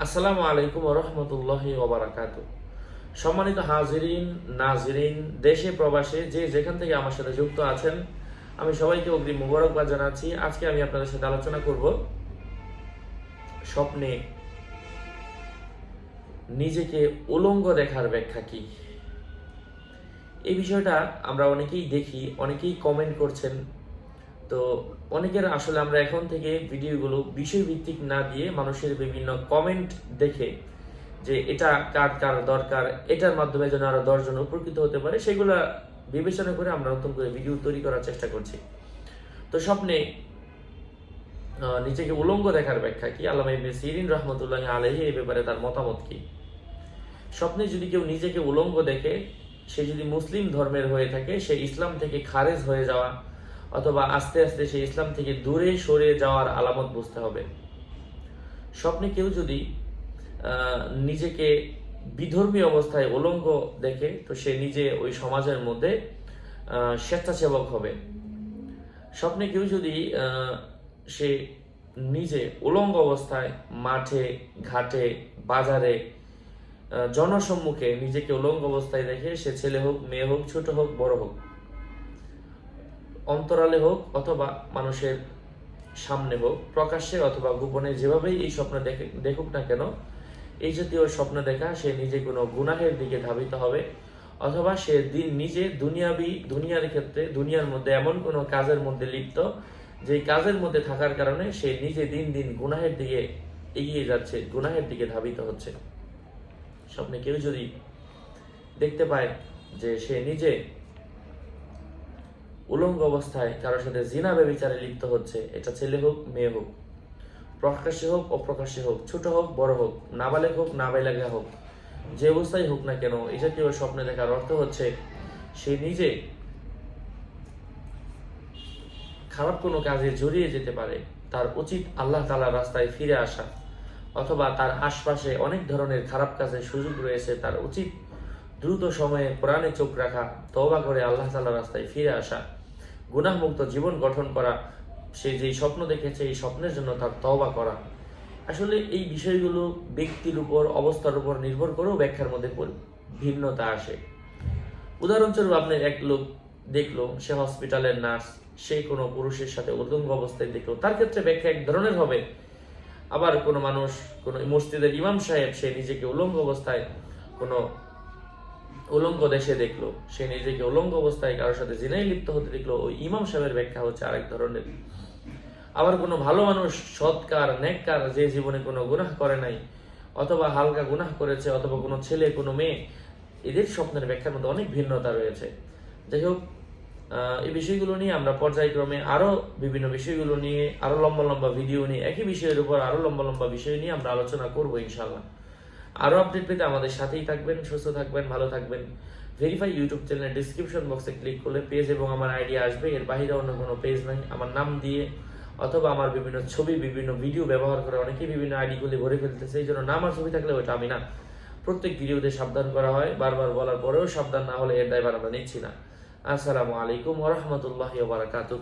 আসসালামু আলাইকুম রহমতুল্লাহ ওবরাকাত সম্মানিত হাজিরিন, নাজিরিন, দেশে প্রবাসে যে যেখান থেকে আমার সাথে যুক্ত আছেন, আমি সবাইকে অগ্রিম মুবারকবাদ জানাচ্ছি। আজকে আমি আপনাদের সাথে আলোচনা করব স্বপ্নে নিজেকে উলঙ্গ দেখার ব্যাখ্যা কি? এই বিষয়টা আমরা অনেকেই দেখি, অনেকেই কমেন্ট করছেন তো অনেকের আসলে আমরা এখন থেকে ভিডিওগুলো বিষয়ভিত্তিক না দিয়ে মানুষের বিভিন্ন কমেন্ট দেখে যে এটা কার কার দরকার, এটার মাধ্যমে যেন আরও দশজন উপকৃত হতে পারে, সেগুলা বিবেচনা করে আমরা নতুন করে ভিডিও তৈরি করার চেষ্টা করছি। তো স্বপ্নে নিজেকে উলঙ্গ দেখার ব্যাখ্যা কি? আল্লামা ইবনে সিরিন রহমতুল্লাহ আলহী এই ব্যাপারে তার মতামত কি? স্বপ্নে যদি কেউ নিজেকে উলঙ্গ দেখে, সে যদি মুসলিম ধর্মের হয়ে থাকে, সে ইসলাম থেকে খারেজ হয়ে যাওয়া অথবা আস্তে আস্তে সে ইসলাম থেকে দূরে সরে যাওয়ার আলামত বুঝতে হবে। স্বপ্নে কেউ যদি নিজেকে বিধর্মী অবস্থায় উলঙ্গ দেখে, তো সে নিজে ওই সমাজের মধ্যে স্বেচ্ছাসেবক হবে। স্বপ্নে কেউ যদি সে নিজে উলঙ্গ অবস্থায় মাঠে, ঘাটে, বাজারে জনসম্মুখে নিজেকে উলঙ্গ অবস্থায় দেখে, সে ছেলে হোক, মেয়ে হোক, ছোট হোক, বড় হোক অন্তরালে হোক অথবা মানুষের সামনে হোক, প্রকাশ্যে অথবা গোপনে যেভাবেই এই স্বপ্ন দেখে দেখুক না কেন, এই জাতীয় স্বপ্ন দেখা সে নিজে কোনো গুনাহের দিকে ধাবিত হবে অথবা সে দিন নিজে দুনিয়াবি দুনিয়ার ক্ষেত্রে, দুনিয়ার মধ্যে এমন কোনো কাজের মধ্যে লিপ্ত যে কাজের মধ্যে থাকার কারণে সে নিজে দিন দিন গুনাহের দিকে এগিয়ে যাচ্ছে, গুনাহের দিকে ধাবিত হচ্ছে। স্বপ্নে কেউ যদি দেখতে পায় যে সে নিজে উলঙ্গ অবস্থায় কারোর সাথে জিনা ব্যবিচারে লিপ্ত হচ্ছে, এটা ছেলে হোক, মেয়ে হোক। প্রকাশ্যে হোক, অপ্রকাশ্যে হোক, ছোট হোক, বড় হোক, নাবালেক হোক নাবালেগা হোক, যে অবস্থায় হোক না কেন এই জাতীয় স্বপ্নে দেখার অর্থ হচ্ছে সে নিজে খারাপ কোনো কাজে জড়িয়ে যেতে পারে, তার উচিত আল্লাহ তালার রাস্তায় ফিরে আসা, অথবা তার আশপাশে অনেক ধরনের খারাপ কাজের সুযোগ রয়েছে, তার উচিত দ্রুত সময়ে প্রাণে চোখ রাখা, তওবা করে আল্লাহ তালার রাস্তায় ফিরে আসা। গুনাহমুক্ত জীবন গঠন করা, সে যেই স্বপ্ন দেখেছে, এই স্বপ্নের জন্য তার তওবা করা। আসলে এই বিষয়গুলো ব্যক্তির উপর, অবস্থার উপর নির্ভর করেও ব্যাখ্যার মধ্যে ভিন্নতা আসে। উদাহরণস্বরূপ আপনার এক লোক দেখল, সে হসপিটালের নার্স, সে কোনো পুরুষের সাথে উলঙ্গ অবস্থায় দেখল। তার ক্ষেত্রে ব্যাখ্যা এক ধরনের হবে। আবার কোনো মানুষ, কোনো মসজিদের ইমাম সাহেব, সে নিজেকে উলঙ্গ অবস্থায় কোনো উলঙ্গ দেশে দেখল। সে নিজেকে উলঙ্গ অবস্থায় কারোর সাথে জিনাই লিপ্ত হতে দেখল ওই ইমাম সাহেবের ব্যাখ্যা হচ্ছে আরেক ধরনের। আবার কোনো ভালো মানুষ সৎকার নেককার যে জীবনে কোনো গুনাহ করে নাই, অথবা হালকা গুনাহ করেছে, অথবা কোনো ছেলে, কোনো মেয়ে, এদের স্বপ্নের ব্যাখ্যার মধ্যে অনেক ভিন্নতা রয়েছে। যাই হোক এই বিষয়গুলো নিয়ে আমরা পর্যায়ক্রমে আরও বিভিন্ন বিষয়গুলো নিয়ে, আরও লম্বা লম্বা ভিডিও নিয়ে, একই বিষয়ের উপর আরও লম্বা লম্বা বিষয় নিয়ে আমরা আলোচনা করব ইনশাল্লাহ আরও আপডেট পেতে আমাদের সাথেই থাকবেন, সুস্থ থাকবেন, ভালো থাকবেন। ভেরিফাই ইউটিউব চ্যানেলের ডিসক্রিপশন বক্সে ক্লিক করলে পেজ এবং আমার আইডিয়া আসবে। এর বাইরে অন্য কোনো পেজ নাই। আমার নাম দিয়ে অথবা আমার বিভিন্ন ছবি, বিভিন্ন ভিডিও ব্যবহার করে অনেকেই বিভিন্ন আইডিগুলি ভরে ফেলতেছে। সেই জন্য নাম আর ছবি থাকলে ওইটা আমি না। প্রত্যেক ভিডিওতে সাবধান করা হয়। বারবার বলার পরেও সাবধান না হলে এর দায়ভার আমরা নিচ্ছি না। আসসালামু আলাইকুম ওরহমতুল্লাহ বারাকাতুহ।